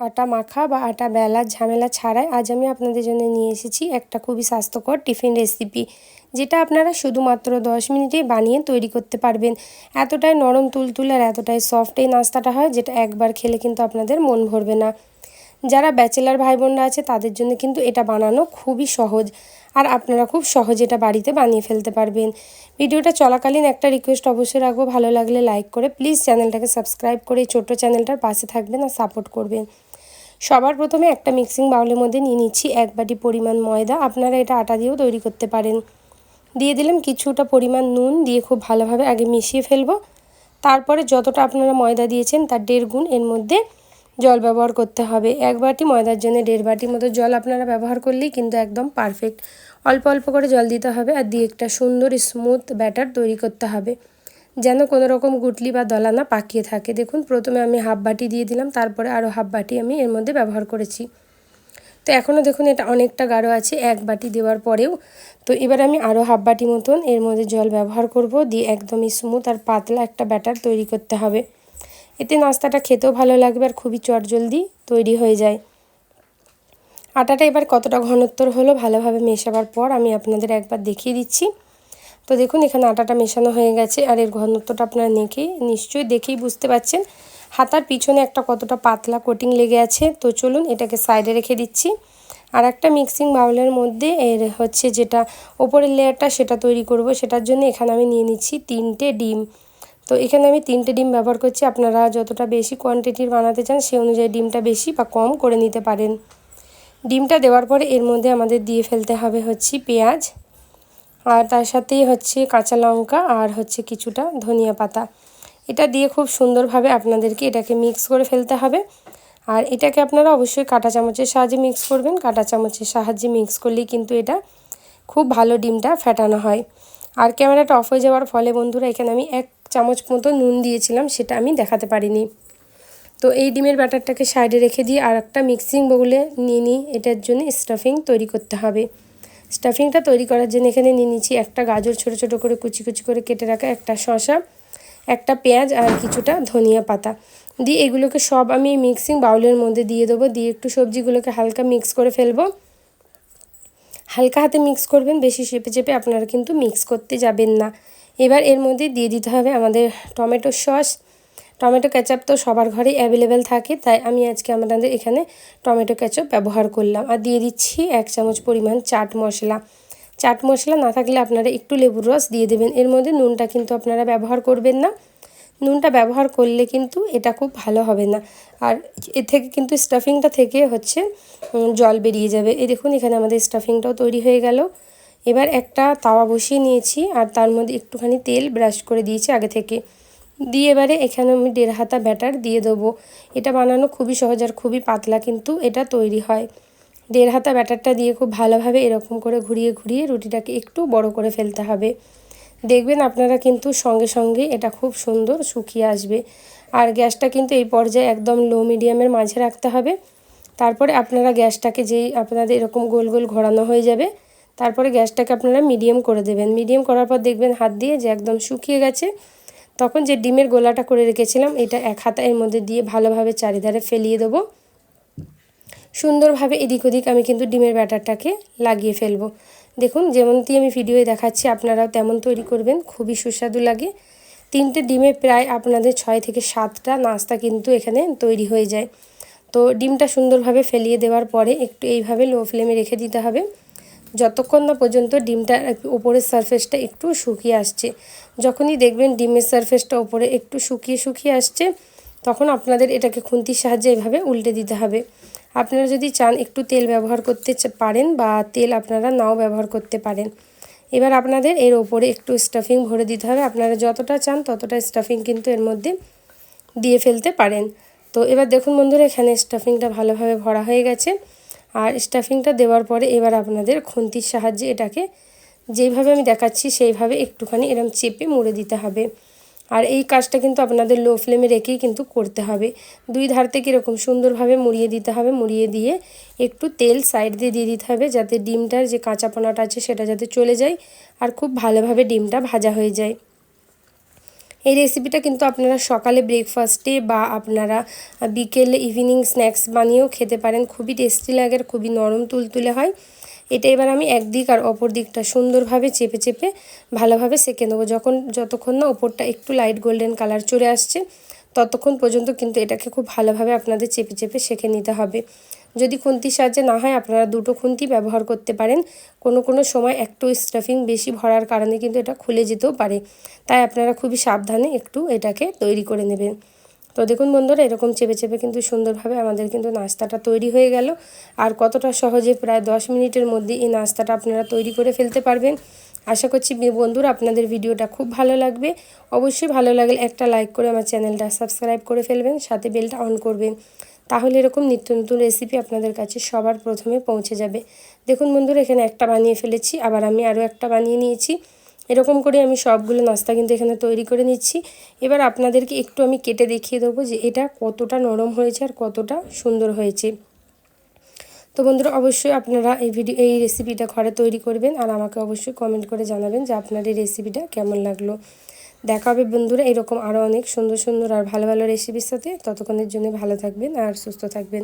আটা মাখা বা আটা বেলার ঝামেলা ছাড়াই আজ আমি আপনাদের জন্য নিয়ে এসেছি একটা খুবই স্বাস্থ্যকর টিফিন রেসিপি, যেটা আপনারা শুধুমাত্র দশ মিনিটে বানিয়ে তৈরি করতে পারবেন। এতটাই নরম, তুলতুল আর এতটাই সফট এই নাস্তাটা হয়, যেটা একবার খেলে কিন্তু আপনাদের মন ভরবে না। যারা ব্যাচেলার ভাই বোনরা আছে, তাদের জন্য কিন্তু এটা বানানো খুবই সহজ, আর আপনারা খুব সহজে এটা বাড়িতে বানিয়ে ফেলতে পারবেন। ভিডিওটা চলাকালীন একটা রিকোয়েস্ট অবশ্যই রাখব, ভালো লাগলে লাইক করে প্লিজ চ্যানেলটাকে সাবস্ক্রাইব করে ছোট্ট চ্যানেলটার পাশে থাকবেন আর সাপোর্ট করবেন। সবার প্রথমে একটা মিক্সিং বাউলের মধ্যে নিয়ে নিচ্ছি এক বাটি পরিমাণ ময়দা। আপনারা এটা আটা দিয়েও তৈরি করতে পারেন। দিয়ে দিলাম কিছুটা পরিমাণ নুন দিয়ে খুব ভালোভাবে আগে মিশিয়ে ফেলব। তারপরে যতটা আপনারা ময়দা দিয়েছেন তার দেড় গুণ এর মধ্যে জল ব্যবহার করতে হবে। এক বাটি ময়দার জন্য দেড় বাটির মতো জল আপনারা ব্যবহার করলেই কিন্তু একদম পারফেক্ট। অল্প অল্প করে জল দিতে হবে আর দিয়ে একটা সুন্দর স্মুথ ব্যাটার তৈরি করতে হবে। যেন কোনো রকম গুটলি বা দলা না পাকিয়ে থাকে। দেখুন, প্রথমে আমি হাফ বাটি দিয়ে দিলাম, তারপরে আরও হাফ বাটি আমি এর মধ্যে ব্যবহার করেছি। তো এখনও দেখুন, এটা অনেকটা গাঢ় আছে, এক বাটি দেওয়ার পরেও। তো এবার আমি আরও হাফ বাটি মতন এর মধ্যে জল ব্যবহার করব, দিয়ে একদমই স্মুথ আর পাতলা একটা ব্যাটার তৈরি করতে হবে। এতে নাস্তাটা খেতেও ভালো লাগবে আর খুবই চটজলদি তৈরি হয়ে যায়। আটাটা এবার কতটা ঘনত্বর হলো ভালোভাবে মেশাবার পর আমি আপনাদের একবার দেখিয়ে দিচ্ছি। তো দেখুন, এখানে আটাটা মেশানো হয়ে গেছে আর এর ঘনত্বটা আপনারা নেখে নিশ্চয়ই দেখেই বুঝতে পারছেন। হাতার পিছনে একটা কতটা পাতলা কোটিং লেগে আছে। তো চলুন, এটাকে সাইডে রেখে দিচ্ছি। আর একটা মিক্সিং বাউলের মধ্যে এর হচ্ছে যেটা ওপরের লেয়ারটা সেটা তৈরি করব। সেটার জন্য এখানে আমি নিয়ে নিচ্ছি তিনটে ডিম। তো এখানে আমি তিনটে ডিম ব্যবহার করছি। আপনারা যতটা বেশি কোয়ান্টিটির বানাতে চান সেই অনুযায়ী ডিমটা বেশি বা কম করে নিতে পারেন। ডিমটা দেওয়ার পরে এর মধ্যে আমাদের দিয়ে ফেলতে হবে হচ্ছে পেঁয়াজ। আর তার সাথেই হচ্ছে কাঁচা লঙ্কা আর হচ্ছে কিছুটা ধনিয়া পাতা। এটা দিয়ে খুব সুন্দরভাবে আপনাদেরকে এটাকে মিক্স করে ফেলতে হবে। আর এটাকে আপনারা অবশ্যই কাঁটা চামচের সাহায্যে মিক্স করবেন। কাঁটা চামচের সাহায্যে মিক্স করলেই কিন্তু এটা খুব ভালো ডিমটা ফেটানো হয়। আর ক্যামেরাটা অফ হয়ে যাওয়ার ফলে বন্ধুরা, এখানে আমি এক চামচ মতো নুন দিয়েছিলাম, সেটা আমি দেখাতে পারিনি। তো এই ডিমের ব্যাটারটাকে সাইডে রেখে দিয়ে আর একটা মিক্সিং বগুলে নিয়ে নিই এটার জন্য স্টাফিং তৈরি করতে হবে। স্টাফিংটা তৈরি করার জন্য এখানে নিয়ে নিচ্ছি একটা গাজর ছোট ছোট করে কুচি কুচি করে কেটে রাখা একটা শশা একটা পেঁয়াজ আর কিছুটা ধনিয়া পাতা। দিয়ে এগুলোকে সব আমি মিক্সিং বাউলের মধ্যে দিয়ে দেবো। দিয়ে একটু সবজিগুলোকে হালকা মিক্স করে ফেলব। হালকা হাতে মিক্স করবেন, বেশি চেপে চেপে আপনারা কিন্তু মিক্স করতে যাবেন না। এবার এর মধ্যে দিয়ে দিতে হবে আমাদের টমেটো সস। টমেটো ক্যাচাপ তো সবার ঘরেই অ্যাভেলেবেল থাকে, তাই আমি আজকে আমাদের এখানে টমেটো ক্যাচাপ ব্যবহার করলাম। আর দিয়ে দিচ্ছি এক চামচ পরিমাণ চাট মশলা। চাট মশলা না থাকলে আপনারা একটু লেবুর রস দিয়ে দেবেন। এর মধ্যে নুনটা কিন্তু আপনারা ব্যবহার করবেন না। নুনটা ব্যবহার করলে কিন্তু এটা খুব ভালো হবে না। আর এ থেকে কিন্তু স্টাফিংটা থেকে হচ্ছে জল বেরিয়ে যাবে। এই দেখুন, এখানে আমাদের স্টাফিংটাও তৈরি হয়ে গেল। এবার একটা তাওয়া বসিয়ে নিয়েছি, আর তার মধ্যে একটুখানি তেল ব্রাশ করে দিয়েছি আগে থেকে। দিয়ে এবারে এখানে আমি দেড় হাতা ব্যাটার দিয়ে দেবো। এটা বানানো খুবই সহজ আর খুবই পাতলা কিন্তু এটা তৈরি হয়। দেড় হাতা ব্যাটারটা দিয়ে খুব ভালোভাবে এরকম করে ঘুরিয়ে ঘুরিয়ে রুটিটাকে একটু বড় করে ফেলতে হবে। দেখবেন আপনারা কিন্তু সঙ্গে সঙ্গে এটা খুব সুন্দর শুকিয়ে আসবে। আর গ্যাসটা কিন্তু এই পর্যায়ে একদম লো মিডিয়ামের মাঝে রাখতে হবে। তারপরে আপনারা গ্যাসটাকে যেই আপনাদের এরকম গোল গোল ঘোরানো হয়ে যাবে, তারপরে গ্যাসটাকে আপনারা মিডিয়াম করে দেবেন। মিডিয়াম করার পর দেখবেন হাত দিয়ে যে একদম শুকিয়ে গেছে তখন যে ডিমের গোলাটা করে রেখেছিলাম, এটা এক হাতা এর মধ্যে দিয়ে ভালোভাবে চারিধারে ফেলিয়ে দেবো। সুন্দরভাবে এদিক ওদিক আমি কিন্তু ডিমের ব্যাটারটাকে লাগিয়ে ফেলব। দেখুন, যেমনটি আমি ভিডিওয়ে দেখাচ্ছি, আপনারাও তেমন তৈরি করবেন, খুবই সুস্বাদু লাগে। তিনটে ডিমে প্রায় আপনাদের ছয় থেকে সাতটা নাস্তা কিন্তু এখানে তৈরি হয়ে যায়। তো ডিমটা সুন্দরভাবে ফেলিয়ে দেওয়ার পরে একটু এইভাবে লো ফ্লেমে রেখে দিতে হবে। যতক্ষণ না পর্যন্ত ডিমটা উপরের সারফেসটা একটু শুকিয়ে আসছে। যখনই দেখবেন ডিমের সারফেসটা ওপরে একটু শুকিয়ে শুকিয়ে আসছে, তখন আপনাদের এটাকে খুন্তির সাহায্যে এভাবে উল্টে দিতে হবে। আপনারা যদি চান একটু তেল ব্যবহার করতে পারেন বা তেল আপনারা নাও ব্যবহার করতে পারেন। এবার আপনাদের এর ওপরে একটু স্টাফিং ভরে দিতে হবে। আপনারা যতটা চান ততটা স্টাফিং কিন্তু এর মধ্যে দিয়ে ফেলতে পারেন। তো এবার দেখুন বন্ধুরা, এখানে স্টাফিংটা ভালোভাবে ভরা হয়ে গেছে। আর স্টাফিংটা দেওয়ার পরে এবার আপনাদের খুন্তির সাহায্যে এটাকে যেইভাবে আমি দেখাচ্ছি, সেইভাবে একটুখানি এরম চেপে মুড়ে দিতে হবে। আর এই কাজটা কিন্তু আপনাদের লো ফ্লেমে রেখেই কিন্তু করতে হবে। দুই ধার থেকে এরকম সুন্দরভাবে মুড়িয়ে দিতে হবে, মুড়িয়ে দিয়ে একটু তেল সাইড দিয়ে দিয়ে দিতে হবে যাতে ডিমটার যে কাঁচাপনাটা আছে সেটা যাতে চলে যায় আর খুব ভালোভাবে ডিমটা ভাজা হয়ে যায়। এই রেসিপিটা কিন্তু আপনারা সকালে ব্রেকফাস্টে বা আপনারা বিকেলে ইভিনিং স্ন্যাক্স বানিয়েও খেতে পারেন। খুবই টেস্টি লাগে আর খুবই নরম তুলতুলে হয়। এটা এবার আমি একদিক আর অপর দিকটা সুন্দরভাবে চেপে চেপে ভালোভাবে সেঁকে নেব। যখন যতক্ষণ না ওপরটা একটু লাইট গোল্ডেন কালার চলে আসছে, ততক্ষণ পর্যন্ত কিন্তু এটাকে খুব ভালোভাবে আপনাদের চেপে চেপে সেঁকে নিতে হবে। যদি খুন্তির সাহায্যে না হয়, আপনারা দুটো খুন্তি ব্যবহার করতে পারেন। কোনো কোনো সময় একটু স্টাফিং বেশি ভরার কারণে কিন্তু এটা খুলে যেতেও পারে। তাই আপনারা খুবই সাবধানে একটু এটাকে তৈরি করে নেবেন। তো দেখুন বন্ধুরা, এরকম চেপে চেপে কিন্তু সুন্দরভাবে আমাদের কিন্তু নাস্তাটা তৈরি হয়ে গেল। আর কতটা সহজে প্রায় দশ মিনিটের মধ্যে এই নাস্তাটা আপনারা তৈরি করে ফেলতে পারবেন। আশা করছি বন্ধুরা, আপনাদের ভিডিওটা খুব ভালো লাগবে। অবশ্যই ভালো লাগলে একটা লাইক করে আমার চ্যানেলটা সাবস্ক্রাইব করে ফেলবেন, সাথে বেলটা অন করবেন। তাহলে এরকম নিত্য নতুন রেসিপি আপনাদের কাছে সবার প্রথমে পৌঁছে যাবে। দেখুন বন্ধুরা, এখানে একটা বানিয়ে ফেলেছি, আবার আমি আরও একটা বানিয়ে নিয়েছি। এরকম করে আমি সবগুলো নাস্তা কিন্তু এখানে তৈরি করে নিচ্ছি। এবার আপনাদেরকে একটু আমি কেটে দেখিয়ে দেবো যে এটা কতটা নরম হয়েছে আর কতটা সুন্দর হয়েছে। তো বন্ধুরা, অবশ্যই আপনারা এই ভিডিও এই রেসিপিটা ঘরে তৈরি করবেন আর আমাকে অবশ্যই কমেন্ট করে জানাবেন যে আপনার এই রেসিপিটা কেমন লাগল। দেখা হবে বন্ধুরা, এরকম আরও অনেক সুন্দর সুন্দর আর ভালো ভালো রেসিপির সাথে। ততক্ষণের জন্য ভালো থাকবেন আর সুস্থ থাকবেন।